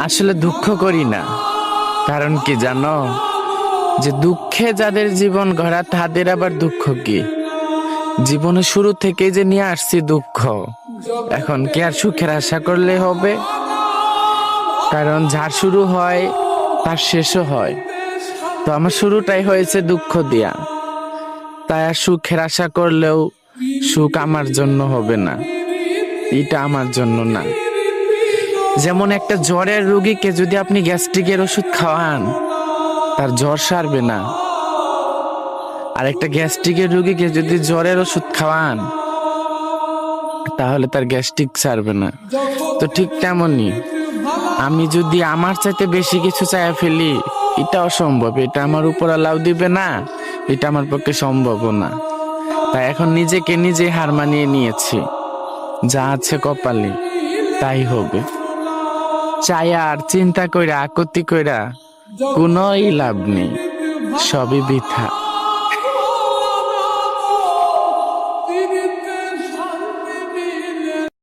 আসলে দুঃখ করি না। কারণ কি জানো? যে দুঃখে যাদের জীবন গড়া, তাদের আবার দুঃখ কি? জীবনে শুরু থেকে যে নিয়ে আসছি দুঃখ, এখন কি আর সুখের আশা করলে হবে? কারণ যার শুরু হয়, তার শেষও হয়। তো আমার শুরুটাই হয়েছে দুঃখ দিয়া। তাই আর সুখের আশা করলেও সুখ আমার জন্য হবে না। এটা আমার জন্য না। যেমন একটা জ্বরের রোগীকে যদি আপনি গ্যাস্ট্রিকের ওষুধ খাওয়ান, তার জ্বর সারবে না। আর একটা গ্যাস্ট্রিকের রোগীকে যদি জ্বরের ওষুধ খাওয়ান, তাহলে তার গ্যাস্ট্রিক সারবে না। তো ঠিক তেমনই, আমি যদি আমার চাইতে বেশি কিছু চাই ফেলি, এটা অসম্ভব। এটা আমার উপর লাউ দিবে না, এটা আমার পক্ষে সম্ভব না। তাই এখন নিজেকে নিজে হার মানিয়ে নিয়েছি। যা আছে কপালে, তাই হবে। চাই আর চিন্তা কইরা আকতি কইরা কোনোই লাভ নেই। সবই বৃথা।